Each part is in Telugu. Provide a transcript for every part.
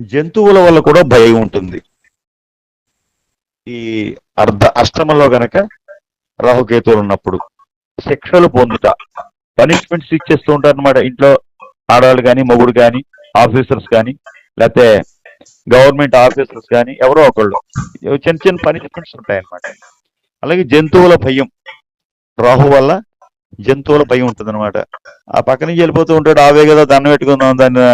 జంతువుల వల్ల కూడా భయం ఉంటుంది. ఈ అర్ధ అష్టమంలో గనక రాహుకేతువులు ఉన్నప్పుడు శిక్షలు పొందుట పనిష్మెంట్స్ ఇచ్చేస్తూ ఉంటారు అనమాట ఇంట్లో ఆడవాళ్ళు కానీ మొగుడు కానీ ఆఫీసర్స్ కానీ లేకపోతే గవర్నమెంట్ ఆఫీసర్స్ కానీ ఎవరో ఒకళ్ళు. చిన్న చిన్న పనిష్మెంట్స్ ఉంటాయి అన్నమాట అలాగే జంతువుల భయం రాహు వల్ల జంతువుల భయం ఉంటుంది అనమాట ఆ పక్క నుంచి వెళ్ళిపోతూ ఉంటాడు ఆవే కదా దండం పెట్టుకుందాం దాన్ని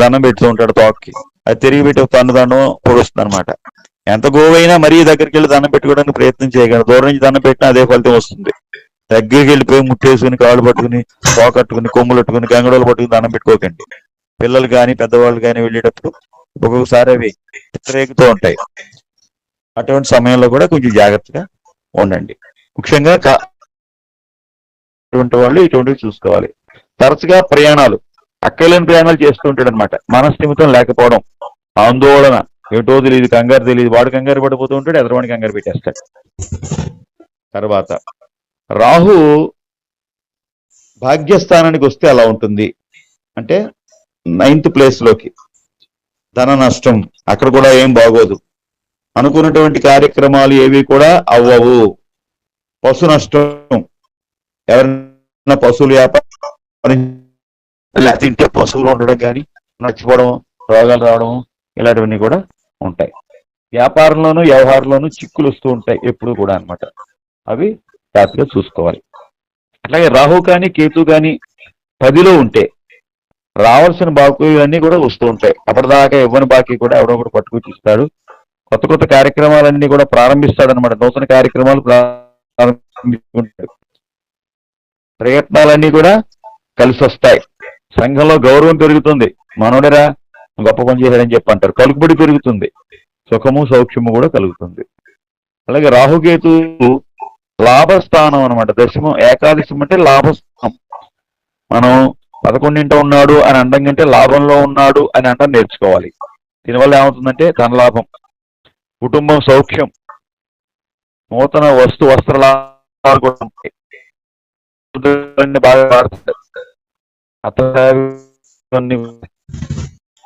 దండం పెడుతూ ఉంటాడు తోక్కి. అది తిరిగి పెట్టి ఒక దండం పొడుస్తుంది అనమాట ఎంత గోవైనా మరీ దగ్గరికి వెళ్ళి దండం పెట్టుకోవడానికి ప్రయత్నం చేయగలరు దూరం నుంచి దండం పెట్టినా అదే ఫలితం వస్తుంది. దగ్గరికి వెళ్ళిపోయి ముట్టేసుకుని కాళ్ళు పట్టుకుని తోకట్టుకుని కొమ్ములు పట్టుకుని గంగడోలు పట్టుకుని దండం పెట్టుకోకండి. పిల్లలు కానీ పెద్దవాళ్ళు కానీ వెళ్ళేటప్పుడు ఒక్కొక్కసారి అవి రేగుతూ ఉంటాయి. అటువంటి సమయంలో కూడా కొంచెం జాగ్రత్తగా ఉండండి. ముఖ్యంగా ఇటువంటి వాళ్ళు ఇటువంటివి చూసుకోవాలి. తరచుగా ప్రయాణాలు అక్కలేని ప్రయాణాలు చేస్తూ ఉంటాడు అనమాట మనస్థిమితం లేకపోవడం ఆందోళన ఏటో తెలియదు కంగారు తెలియదు వాడు కంగారు పడిపోతూ ఉంటాడు ఎదరవాడిని కంగారు పెట్టేస్తాడు. తర్వాత రాహు భాగ్యస్థానానికి వస్తే అలా ఉంటుంది. అంటే నైన్త్ ప్లేస్లోకి ధన నష్టం అక్కడ కూడా ఏం బాగోదు. అనుకున్నటువంటి కార్యక్రమాలు ఏవి కూడా అవ్వవు. పశు నష్టం. ఎవరైనా పశువులు వ్యాపారం లేకపోతే ఇంట్లో పశువులు ఉండడం కానీ నచ్చిపోవడం రోగాలు రావడం ఇలాంటివన్నీ కూడా ఉంటాయి. వ్యాపారంలోనూ వ్యవహారంలోనూ చిక్కులు వస్తూ ఉంటాయి ఎప్పుడు కూడా అన్నమాట. అవి జాగ్రత్తగా చూసుకోవాలి. అట్లాగే రాహు కానీ కేతు కానీ పదిలో ఉంటే రావాల్సిన బాకీ అన్నీ కూడా వస్తూ ఉంటాయి. అప్పటిదాకా ఇవ్వని బాకీ కూడా ఎవడో కూడా పట్టుకొచ్చి ఇస్తాడు. కొత్త కొత్త కార్యక్రమాలన్నీ కూడా ప్రారంభిస్తాడు అనమాట నూతన కార్యక్రమాలు ప్రారంభించుకుంటాడు. ప్రయత్నాలన్నీ కూడా కలిసి వస్తాయి సంఘంలో గౌరవం పెరుగుతుంది. మనోడరా గొప్ప పని చేశాడని చెప్పి అంటారు కలుపుబడి పెరుగుతుంది. సుఖము సౌఖ్యము కూడా కలుగుతుంది. అలాగే రాహుకేతు లాభస్థానం అన్నమాట. దశమం ఏకాదశం అంటే లాభస్థానం. మనం పదకొండింట ఉన్నాడు అని అనడం కంటే లాభంలో ఉన్నాడు అని అనడం నేర్చుకోవాలి. దీనివల్ల ఏమవుతుందంటే ధన లాభం కుటుంబం సౌఖ్యం నూతన వస్తు వస్త్ర లాభాలు కూడా ఉంటాయి. బాగా వాడుతుంది అతన్ని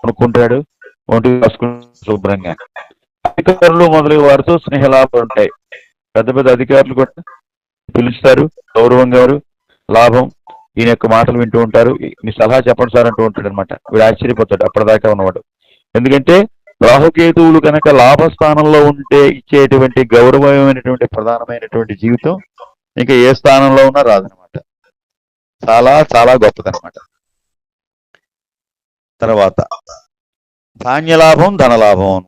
కొనుక్కుంటాడు ఒంటికి రాసుకుంటాడు శుభ్రంగా. అధికారులు మొదలైన వారితో స్నేహలాభాలు ఉంటాయి. పెద్ద పెద్ద అధికారులు కూడా పిలుస్తారు. గౌరవంగా గారు లాభం. ఈయన యొక్క మాటలు వింటూ ఉంటారు. మీ సలహా చెప్పండి సార్ అంటూ ఉంటాడు అనమాట వీడు ఆశ్చర్యపోతాడు. అప్పటిదాకా ఉన్నవాడు. ఎందుకంటే రాహుకేతువులు కనుక లాభస్థానంలో ఉంటే ఇచ్చేటువంటి గౌరవమైనటువంటి ప్రధానమైనటువంటి జీవితం ఇంకా ఏ స్థానంలో ఉన్నా రాదనమాట చాలా చాలా గొప్పదనమాట తర్వాత ధాన్యలాభం ధనలాభం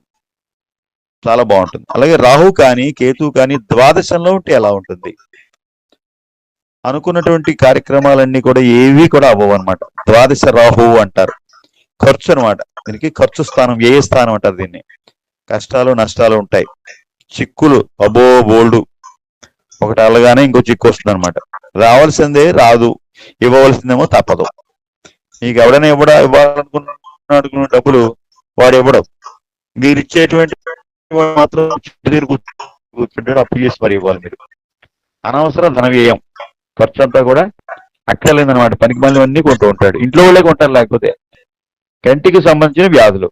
చాలా బాగుంటుంది. అలాగే రాహు కానీ కేతు కానీ ద్వాదశంలో ఉంటే ఎలా ఉంటుంది? అనుకున్నటువంటి కార్యక్రమాలన్నీ కూడా ఏవి కూడా అవ్వవు అనమాట ద్వాదశ రాహు అంటారు. ఖర్చు అనమాట దీనికి ఖర్చు స్థానం ఏ స్థానం అంటారు దీన్ని. కష్టాలు నష్టాలు ఉంటాయి. చిక్కులు అబో బోల్డు. ఒకటి అల్లగానే ఇంకో చిక్కు వస్తుంది అనమాట రావాల్సిందే రాదు. ఇవ్వవలసిందేమో తప్పదు. నీకు ఎవడైనా ఇవ్వడా? ఇవ్వాలనుకున్న డబ్బులు వాడు ఇవ్వడం. మీరు ఇచ్చేటువంటి మాత్రం కూర్చుంటాడు అప్పు చేసి మరి ఇవ్వాలి మీరు. అనవసర ధన వ్యయం. ఖర్చు అంతా కూడా అక్కర్లేదన్నమాట. పనికి మళ్ళీ అన్ని కొంటూ ఉంటాడు. ఇంట్లో వాళ్ళే కొంటారు లేకపోతే కంటికి సంబంధించిన వ్యాధులు.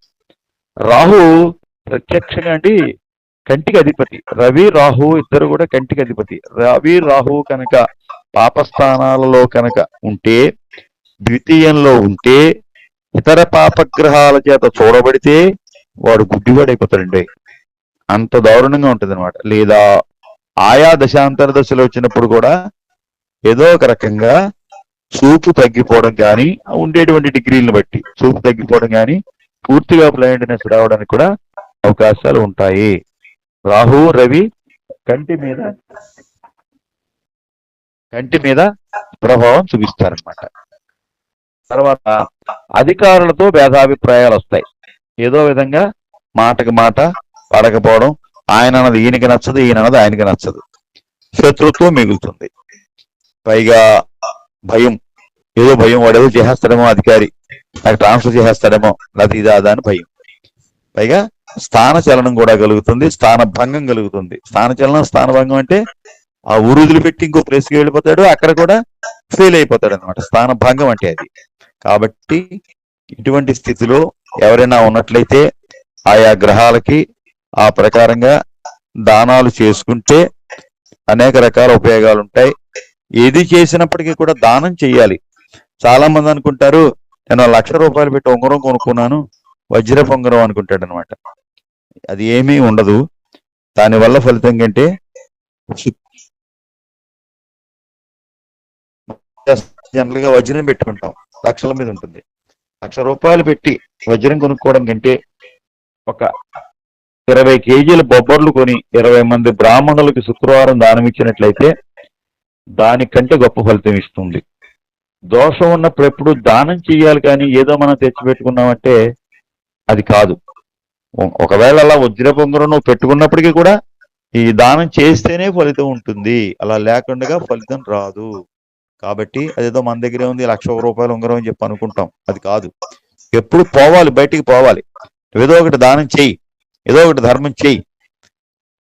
రాహు ప్రత్యక్షంగా అండి కంటికి అధిపతి. రవి రాహు ఇద్దరు కూడా కంటికి అధిపతి. రవి రాహు కనుక పాపస్థానాలలో కనుక ఉంటే ద్వితీయంలో ఉంటే ఇతర పాపగ్రహాల చేత చూడబడితే వాడు గుడ్డివాడైపోతాడండి. అంత దారుణంగా ఉంటుంది అనమాట లేదా ఆయా దశాంతర దశలో వచ్చినప్పుడు కూడా ఏదో ఒక రకంగా చూపు తగ్గిపోవడం కానీ ఉండేటువంటి డిగ్రీలను బట్టి చూపు తగ్గిపోవడం కానీ పూర్తిగా బ్లైండ్నెస్ రావడానికి కూడా అవకాశాలు ఉంటాయి. రాహు రవి కంటి మీద కంటి మీద ప్రభావం చూపిస్తారనమాట తర్వాత అధికారులతో భేదాభిప్రాయాలు వస్తాయి. ఏదో విధంగా మాటకి మాట పడకపోవడం ఆయన అన్నది ఈయనకి నచ్చదు ఈయన అన్నది ఆయనకి నచ్చదు. శత్రుత్వం మిగులుతుంది. పైగా భయం ఏదో భయం వాడేదో చేసేస్తాడేమో అధికారి నాకు ట్రాన్స్ఫర్ చేసేస్తాడేమో లేకపోతే ఇదా అదా అని భయం. పైగా స్థాన చలనం కూడా కలుగుతుంది స్థాన భంగం కలుగుతుంది. స్థాన చలనం స్థాన భంగం అంటే ఆ ఊరుదులు పెట్టి ఇంకో ప్లేస్కి వెళ్ళిపోతాడు అక్కడ కూడా ఫెయిల్ అయిపోతాడు అనమాట స్థాన భంగం అంటే అది. కాబట్టి ఇటువంటి స్థితిలో ఎవరైనా ఉన్నట్లయితే ఆయా గ్రహాలకి ఆ ప్రకారంగా దానాలు చేసుకుంటే అనేక రకాల ఉపయోగాలు ఉంటాయి ఏది చేసినప్పటికీ కూడా దానం చేయాలి చాలా మంది అనుకుంటారు నేను లక్ష రూపాయలు పెట్టి ఉంగరం కొనుక్కున్నాను వజ్రపు ఉంగరం అనుకుంటాడు అనమాట అది ఏమీ ఉండదు. దానివల్ల ఫలితం కంటే జనరల్గా వజ్రం పెట్టుకుంటాం. లక్షల మీద ఉంటుంది. లక్ష రూపాయలు పెట్టి వజ్రం కొనుక్కోవడం కంటే ఒక ఇరవై కేజీల బొబ్బర్లు కొని ఇరవై మంది బ్రాహ్మణులకి శుక్రవారం దానం ఇచ్చినట్లయితే దానికంటే గొప్ప ఫలితం ఇస్తుంది. దోషం ఉన్నప్పుడు ఎప్పుడు దానం చేయాలి కానీ ఏదో మనం తెచ్చిపెట్టుకున్నామంటే అది కాదు. ఒకవేళ అలా వజ్ర పొంగరం నువ్వు పెట్టుకున్నప్పటికీ కూడా ఈ దానం చేస్తేనే ఫలితం ఉంటుంది. అలా లేకుండా ఫలితం రాదు. కాబట్టి అదేదో మన దగ్గరే ఉంది లక్ష రూపాయలు ఉంగరం అని చెప్పి అనుకుంటాం. అది కాదు. ఎప్పుడు పోవాలి బయటికి పోవాలి. ఏదో ఒకటి దానం చెయ్యి. ఏదో ఒకటి ధర్మం చెయ్యి.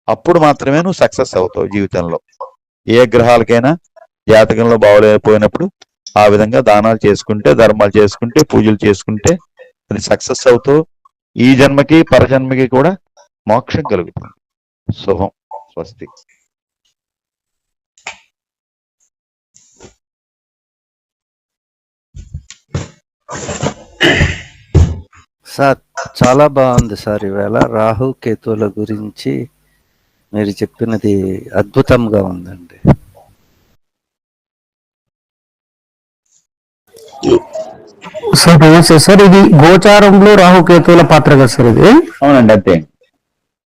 అప్పుడు మాత్రమే నువ్వు సక్సెస్ అవుతావు జీవితంలో. ఏ గ్రహాలకైనా జాతకంలో బాగోలేకపోయినప్పుడు ఆ విధంగా దానాలు చేసుకుంటే ధర్మాలు చేసుకుంటే పూజలు చేసుకుంటే అది సక్సెస్ అవుతూ ఈ జన్మకి పరజన్మకి కూడా మోక్షం కలుగుతుంది. శుభం. స్వస్తి. సార్ చాలా బాగుంది సార్ ఈవేళ. రాహు కేతువుల గురించి మీరు చెప్పినది అద్భుతంగా ఉందండి. Sir sir? ఇది గోచారంలో రాహుకేతువుల పాత్ర కదా సార్ ఇది? అవునండి అంతే.